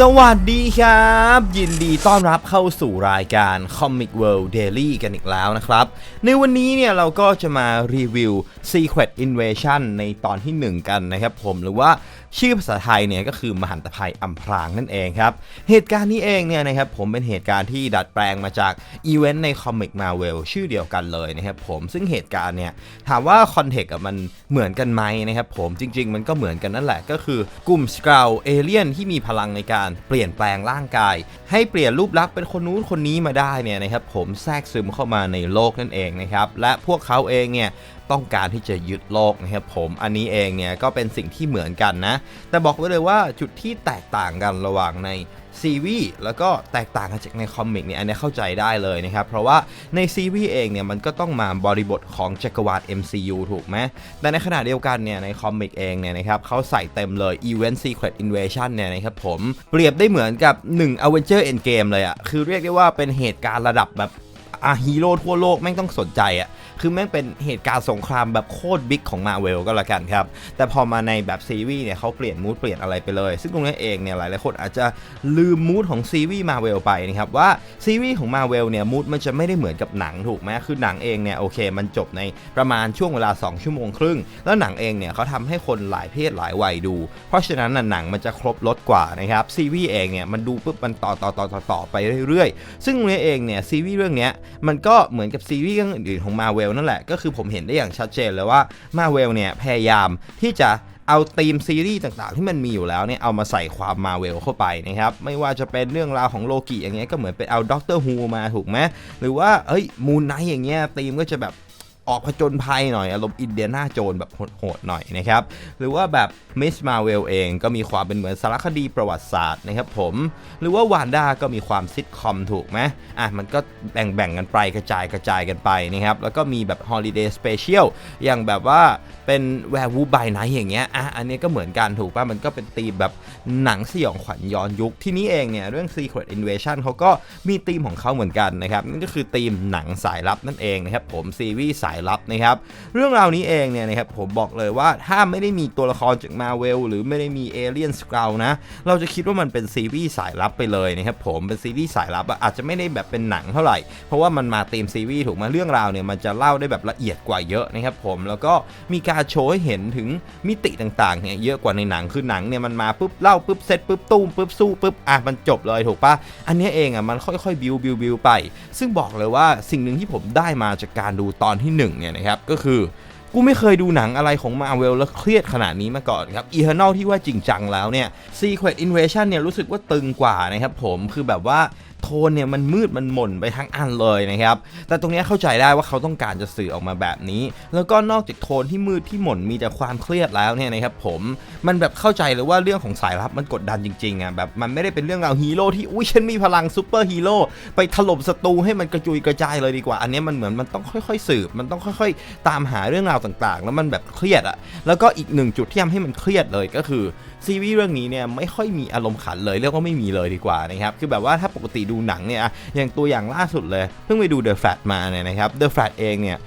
สวัสดีครับ ยินดีต้อนรับเข้าสู่รายการ Comic World Daily กันอีกแล้วนะครับ ในวันนี้เนี่ยเราก็จะมารีวิว Secret Invasion ในตอนที่ 1 กันนะครับผมหรือว่าชื่อภาษาไทยเนี่ยก็คือมหันตภัยอัมพรางนั่นเองครับ เหตุการณ์นี้เองเนี่ยนะครับผมเป็นเหตุการณ์ที่ดัดแปลงมาจากอีเวนต์ในคอมิกมาเวลชื่อเดียวกันเลยนะครับผมซึ่งเหตุการณ์เนี่ยถามว่าคอนเทกต์มันเหมือนกันไหมนะครับผมจริง ๆ มันก็เหมือนกันนั่นแหละก็คือกลุ่มสกาวเอเลียนที่มีพลังในการเปลี่ยนแปลงร่างกาย ให้เปลี่ยนรูปลักษณ์เป็นคนนู้นคนนี้มาได้เนี่ยนะครับผมแทรกซึมเข้ามาในโลกนั่นเองนะครับและพวกเขาเองเนี่ยต้องการที่จะยึดโลกนะครับผมอันนี้เองเนี่ยก็เป็นสิ่งที่เหมือนกันนะ แต่บอกไว้เลยว่าจุดที่แตกต่างกันระหว่างใน ซีรีส์แล้วก็แตกต่างกันจากในคอมิกเนี่ยอันนี้เข้าใจได้เลยนะครับ เพราะว่าในซีรีส์เองเนี่ยมันก็ต้องมาบริบทของจักรวาล MCU ถูกไหมแต่ในขณะเดียวกันเนี่ยในคอมิกเองเนี่ยนะครับเขาใส่เต็มเลย Event Secret Invasion เนี่ยนะครับผมเปรียบได้เหมือนกับ 1 Avenger Endgame เลยอะคือเรียกได้ว่าเป็นเหตุการณ์ระดับแบบ อะฮีโร่ทั่วโลกแม่งต้องสนใจอะคือแม่งเป็นเหตุการณ์สงครามแบบโคตรบิ๊กของมาเวลก็แล้วกันครับ แต่พอมาในแบบซีรีส์เนี่ยเขาเปลี่ยนมูดเปลี่ยนอะไรไปเลย ซึ่งตรงนี้เองเนี่ยหลายๆคนอาจจะลืมมูดของซีรีส์มาเวลไปนะครับว่าซีรีส์ของมาเวลเนี่ยมูดมันจะไม่ได้เหมือนกับหนังถูกไหมคือหนังเองเนี่ยโอเค มันจบในประมาณช่วงเวลา 2 ชั่วโมงครึ่ง แล้วหนังเองเนี่ยเขาทำให้คนหลายเพศหลายวัยดู เพราะฉะนั้นหนังมันจะครบรถกว่านะครับซีรีส์เองเนี่ยมันดูปุ๊บมันต่อต่อต่อต่อต่อไปเรื่อยๆ ซึ่งตรงนี้เองเนี่ยซีรีส์เรื่องเนี้ยมันก็เหมือนกับซีรีส์เรื่องอื่นๆของมาเวลนั่นแหละ ก็คือผมเห็นได้อย่างชัดเจนเลยว่ามาเวลเนี่ยพยายามที่จะเอาธีมซีรีส์ต่างๆ ที่มันมีอยู่แล้วเนี่ยเอามาใส่ความมาเวลเข้าไปนะครับไม่ว่าจะเป็นเรื่องราวของโลกิอย่างเงี้ยก็เหมือนเป็นเอาด็อกเตอร์ฮูมาถูกไหมหรือว่าเอ้ยมูนไนท์อย่างเงี้ยธีมก็จะแบบ ออกผจญภัยหน่อยอารมณ์อินเดียนาโจนแบบโหดๆหน่อยนะครับ หรือว่าแบบมิสมาเวลเองก็มีความเป็นเหมือนสารคดีประวัติศาสตร์นะครับผม หรือว่าวานด้าก็มีความซิทคอมถูกไหมอะมันก็แบ่งๆกันไปกระจายกระจายกันไปนะครับ แล้วก็มีแบบฮอลิเดย์สเปเชียลอย่างแบบว่าเป็นแวร์วูบายไนท์อย่างเงี้ยอะอันนี้ก็เหมือนกันถูกป่ะมันก็เป็นธีมแบบหนังสยองขวัญย้อนยุคที่นี้เองเนี่ยเรื่อง Secret Invasion เขาก็มีธีมของเขาเหมือนกันนะครับนั่นก็คือธีมหนังสายลับนั่นเองนะครับผมซีรีส์สายลับนะครับ เรื่องราวนี้เองเนี่ยนะครับผมบอกเลยว่าถ้าไม่ได้มีตัวละครจากมาเวลหรือไม่ได้มีเอเลียนสกราวนะ เราจะคิดว่ามันเป็นซีรีส์สายลับไปเลยนะครับผมเป็นซีรีส์สายลับอาจจะไม่ได้แบบเป็นหนังเท่าไหร่ เพราะว่ามันมาธีมซีรีส์ถูกไหมเรื่องราวเนี่ยมันจะเล่าได้แบบละเอียดกว่าเยอะนะครับผมแล้วก็มีการโชว์ให้เห็นถึงมิติต่างๆเนี่ยเยอะกว่าในหนังคือหนังเนี่ยมันมาปุ๊บเล่าปุ๊บเซตปุ๊บตุ้มปุ๊บสู้ปุ๊บอะมันจบเลยถูกปะอันนี้เองอะมันค่อยๆบิวบิวบิวไป ซึ่งบอกเลยว่าสิ่งหนึ่งที่ผมได้มาจากการดูตอนที่หนึ่งเนี่ยนะครับก็คือกูไม่เคยดูหนังอะไรของมาเวลแล้วเครียดขนาดนี้มาก่อนครับ Eternal ที่ว่าจริงจังแล้วเนี่ย Secret Invasion เนี่ยรู้สึกว่าตึงกว่านะครับผมคือแบบว่า โทนเนี่ยมันมืดมันหม่นไปทั้งอันเลยนะครับ แต่ตรงนี้เข้าใจได้ว่าเขาต้องการจะสื่อออกมาแบบนี้ แล้วก็นอกจากโทนที่มืดที่หม่นมีแต่ความเครียดแล้วเนี่ยนะครับผม มันแบบเข้าใจเลยว่าเรื่องของสายลับมันกดดันจริงๆอะแบบมันไม่ได้เป็นเรื่องราวฮีโร่ที่อุ้ยฉันมีพลังซูเปอร์ฮีโร่ไปถล่มศัตรูให้มันกระจุยกระจายเลยดีกว่า อันนี้มันเหมือนมันต้องค่อยๆสืบ มันต้องค่อยๆ ตามหาเรื่องราวต่างๆ แล้วมันแบบเครียดอะ แล้วก็อีกหนึ่งจุดที่ทำให้มันเครียดเลยก็คือ ซีรีส์เรื่องนี้เนี่ยไม่ค่อยมีอารมณ์ขันเลยเรียกว่าไม่มีเลยดีกว่านะครับคือแบบว่าถ้าปกติดูหนังเนี่ยอย่างตัวอย่างล่าสุดเลย เพิ่งไปดู The Flat มาเนี่ยนะครับ The Flat เองเนี่ย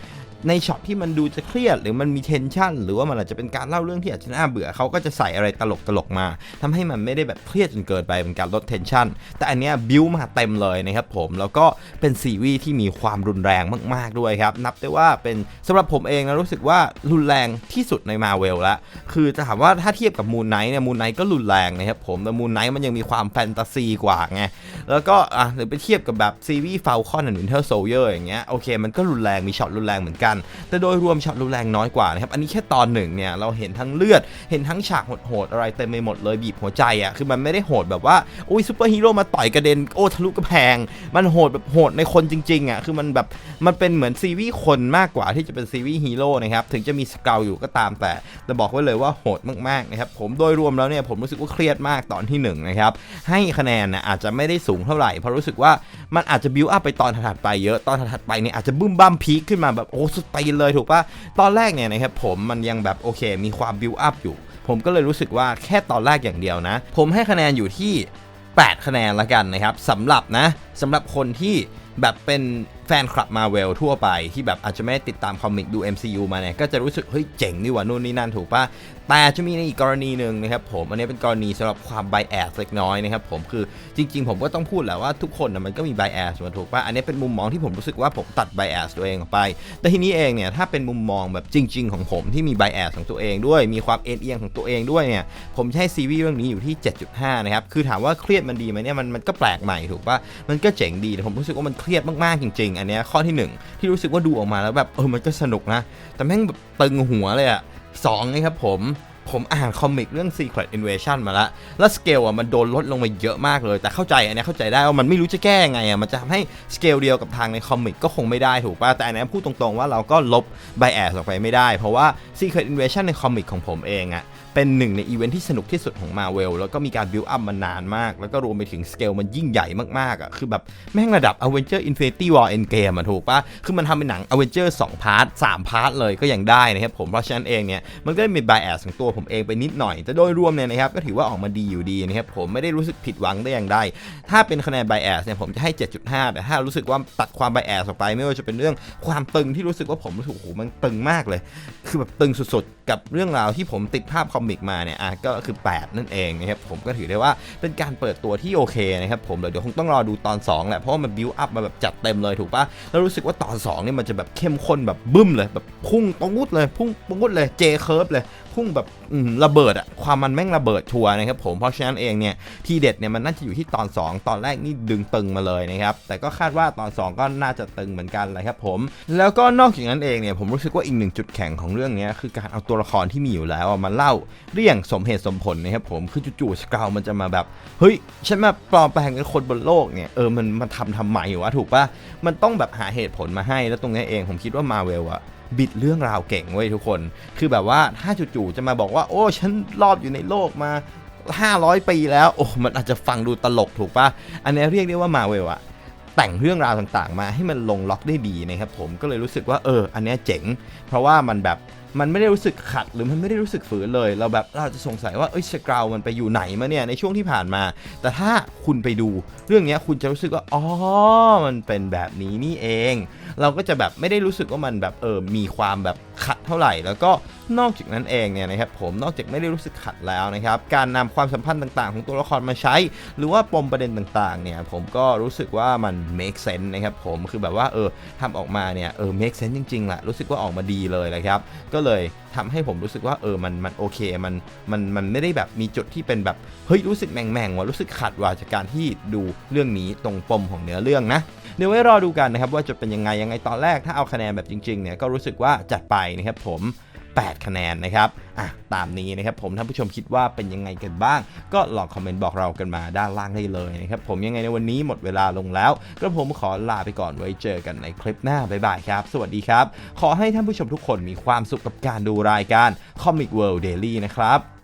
ในช็อตที่มันดูจะเครียด หรือมันมีเทนชันหรือว่ามันอาจจะเป็นการเล่าเรื่องที่อาจจะน่าเบื่อเขาก็จะใส่อะไรตลกตลกๆมาทำให้มันไม่ได้แบบเครียดจนเกินไปเป็นการลดเทนชันแต่อันเนี้ยบิวมาเต็มเลยนะครับผมแล้วก็เป็นซีรีส์ที่มีความรุนแรงมาก ๆด้วยครับ นับได้ว่าเป็นสำหรับผมเองนะรู้สึกว่ารุนแรงที่สุดในมาเวลละคือจะถามว่าถ้าเทียบกับมูนไนท์เนี่ยมูนไนท์ก็รุนแรงนะครับผมแต่มูนไนท์มันยังมีความแฟนตาซีกว่าไงแล้วก็อะหรือไปเทียบกับแบบซีรีส์ฟลคอนและวินเทอร์โซเยอร์อย่างเงี้ยโอเคมันก็รุนแรงมีช็อตรุนแรงเหมือนกันแต่โดยรวมช็อตรุนแรงน้อยกว่านะครับ อันนี้แค่ตอนหนึ่งเนี่ยเราเห็นทั้งเลือด เห็นทั้งฉากโหดๆอะไรเต็มไปหมดเลยบีบหัวใจอะ่ะ คือมันไม่ได้โหดแบบว่าอุ้ยซูเปอร์ฮีโร่มาต่อยกระเด็นโอ้ทะลุกระแพง มันโหดแบบโหดในคนจริงๆอะ่ะ คือมันแบบมันเป็นเหมือนซีรีส์คนมากกว่าที่จะเป็นซีรีส์ฮีโร่นะครับ ถึงจะมีสเกลอยู่ก็ตามแต่ แต่บอกไว้เลยว่าโหดมากๆนะครับ ผมโดยรวมแล้วเนี่ยผมรู้สึกว่าเครียดมากตอนที่หนึ่งนะครับ ให้คะแนนนะอาจจะไม่ได้สูงเท่าไหร่เพราะรู้สึกว่ามันอาจจะบิวอัพไปตอนถัดไปเยอะ ตอนถัดไปเนี่ยอาจจะบึ้มบั้มพีคขึ้นมาแบบโอ้สุดตีนเลยถูกปะตอนแรกเนี่ยนะครับผมมันยังแบบโอเค มีความบิวอัพอยู่ ผมก็เลยรู้สึกว่าแค่ตอนแรกอย่างเดียวนะ ผมให้คะแนนอยู่ที่ 8 คะแนนละกันนะครับสำหรับนะสำหรับคนที่แบบเป็น แฟนคลับมาเวลทั่วไปที่แบบอาจจะไม่ติดตามคอมิกดู MCU มาเนี่ยก็จะรู้สึกเฮ้ยเจ๋งนี่หว่านู่นนี่นั่นถูกปะแต่จะมีในอีกกรณีหนึ่งนะครับผมอันนี้เป็นกรณีสำหรับความ bias เล็กน้อยนะครับผมคือจริง ๆ ผมก็ต้องพูดแหละว่าทุกคนนะมันก็มี bias มาถูกปะอันนี้เป็นมุมมองที่ผมรู้สึกว่าผมตัด bias ตัวเองออกไป แต่ทีนี้เองเนี่ยถ้าเป็นมุมมองแบบจริง ๆ ของผมที่มี bias ของตัวเองด้วย มีความเอ็นเอียงของตัวเองด้วยเนี่ยผมให้ซีรีส์เรื่องนี้อยู่ที่ 7.5 นะครับคือถามว่าเครียดมันดีไหมเนี่ยมันมันก็แปลกใหม่ถูกปะมันก็เจ๋งดีแต่ผมรู้สึกว่ามันเครียดมากๆจริงอันเนี้ยข้อที่หนึ่งที่รู้สึกว่าดูออกมาแล้วแบบเออมันก็สนุกนะ แต่แม่งแบบตึงหัวเลยอะสองนะครับผม ผมอ่านคอมิกเรื่อง Secret Invasion มาแล้วแล้วสเกลอะมันโดนลดลงมาเยอะมากเลย แต่เข้าใจอันนี้เข้าใจได้ว่ามันไม่รู้จะแก้ไงอะมันจะทำให้สเกลเดียวกับทางในคอมิกก็คงไม่ได้ถูกป่ะ แต่อันนี้พูดตรงๆว่าเราก็ลบไบแอสออกไปไม่ได้ เพราะว่า Secret Invasion ในคอมิกของผมเองอะเป็นหนึ่งในอีเวนท์ที่สนุกที่สุดของ Marvel แล้วก็มีการบิวอัพมานานมาก แล้วก็รวมไปถึงสเกลมันยิ่งใหญ่มากๆอะคือแบบแม่งระดับ Avenger Infinity War Endgame อะถูกปะคือมันทำเป็นหนัง Avenger 2พาร์ท3พาร์ทเลยก็ยังได้นะครับผมเพราะฉะนั้นเองเนี่ยมันก็มี bias ของตัวผมเองไปนิดหน่อยแต่โดยรวมเนี่ยนะครับก็ถือว่าออกมาดีอยู่ดีนะครับผมไม่ได้รู้สึกผิดหวังได้อย่างใดถ้าเป็นคะแนน bias เนี่ยผมจะให้ 7.5 แต่ถ้ารู้สึกว่าตัดความ bias ออกไปไม่ว่าจะเป็นเรื่องความตึงที่รู้สึกว่าผมรู้สึกโอ้โหมันตึงมากเลย คือแบบตึงสุดๆ กับเรื่องราวที่ผมติดภาพคอมิกมาเนี่ยอะก็คือ 8 นั่นเองนะครับผมก็ถือได้ว่าเป็นการเปิดตัวที่โอเคนะครับผมเดี๋ยวคงต้องรอดูตอน 2 แหละเพราะว่ามันบิวอัพมาแบบจัดเต็มเลยถูกปะแล้วรู้สึกว่าตอน2เนี่ยมันจะแบบเข้มข้นแบบบึ้มเลยแบบพุ่งปุ้ดเลยพุ่งปุ้ดเลยเจเคิร์ฟเลยพุ่งแบบระเบิดอะความมันแม่งระเบิดชัวนะครับผมเพราะฉะนั้นเองเนี่ยที่เด็ดเนี่ยมันน่าจะอยู่ที่ตอน 2 ตอนแรกนี่ดึงตึงมาเลยนะครับแต่ก็คาดว่าตอน 2 ก็น่าจะตึงเหมือนกันเลยครับผมแล้วก็นอกจากนั้นเองเนี่ยผมรู้สึกว่าอีกหนึ่งจุดแข็งของเรื่องนี้คือการเอาตัวละครที่มีอยู่แล้วมาเล่าเรื่องสมเหตุสมผลนะครับผมคือจู่ๆสกาวมันจะมาแบบเฮ้ยฉันมาปลอมแปลงเป็นคนบนโลกเนี่ยเออมันมันทำทำไมวะถูกปะมันต้องแบบหาเหตุผลมาให้แล้วตรงนี้เองผมคิดว่ามาเวลอะ บิดเรื่องราวเก่งเว้ยทุกคน คือแบบว่าถ้าจู่ๆจะมาบอกว่า โอ้ฉันรอบอยู่ในโลกมา 500 ปีแล้ว โอ้มันอาจจะฟังดูตลกถูกปะอันนี้เรียกได้ว่ามาเวลอะแต่งเรื่องราวต่างๆ มาให้มันลงล็อกได้ดีนะครับผมก็เลยรู้สึกว่าเออ อันนี้เจ๋ง เพราะว่ามันแบบ มันไม่ได้รู้สึกขัดหรือมันไม่ได้รู้สึกฝืนเลย เราแบบเราจะสงสัยว่าเอ้ยสกราวมันไปอยู่ไหนมาเนี่ยในช่วงที่ผ่านมา แต่ถ้าคุณไปดูเรื่องนี้คุณจะรู้สึกว่าอ๋อมันเป็นแบบนี้นี่เอง เราก็จะแบบไม่ได้รู้สึกว่ามันแบบเออมีความแบบ ขัดเท่าไหร่ แล้วก็นอกจากนั้นเองเนี่ยนะครับผมนอกจากไม่ได้รู้สึกขัดแล้วนะครับการนำความสัมพันธ์ต่าง ๆ ของตัวละครมาใช้ หรือว่าปมประเด็นต่างๆเนี่ยผมก็รู้สึกว่ามัน make sense นะครับผมคือแบบว่าเออทำออกมาเนี่ยเออ make sense จริงๆแหละรู้สึกว่าออกมาดีเลยนะครับก็เลย ทำให้ผมรู้สึกว่าเออมันมันโอเคมันมันมันไม่ได้แบบมีจุดที่เป็นแบบเฮ้ยรู้สึกแมงแมงว่ะรู้สึกขัดว่ะจากการที่ดูเรื่องนี้ตรงปมของเนื้อเรื่องนะเดี๋ยวไว้รอดูกันนะครับว่าจะเป็นยังไงยังไงตอนแรกถ้าเอาคะแนนแบบจริงๆเนี่ยก็รู้สึกว่าจัดไปนะครับผม 8 คะแนนนะครับอะตามนี้นะครับผมท่านผู้ชมคิดว่าเป็นยังไงกันบ้าง ก็ลองคอมเมนต์บอกเรากันมาด้านล่างได้เลยนะครับผมยังไงในวันนี้หมดเวลาลงแล้วกระผมขอลาไปก่อนไว้เจอกันในคลิปหน้าบ๊ายบายครับ สวัสดีครับ ขอให้ท่านผู้ชมทุกคนมีความสุขกับการดูรายการ Comic World Daily นะครับ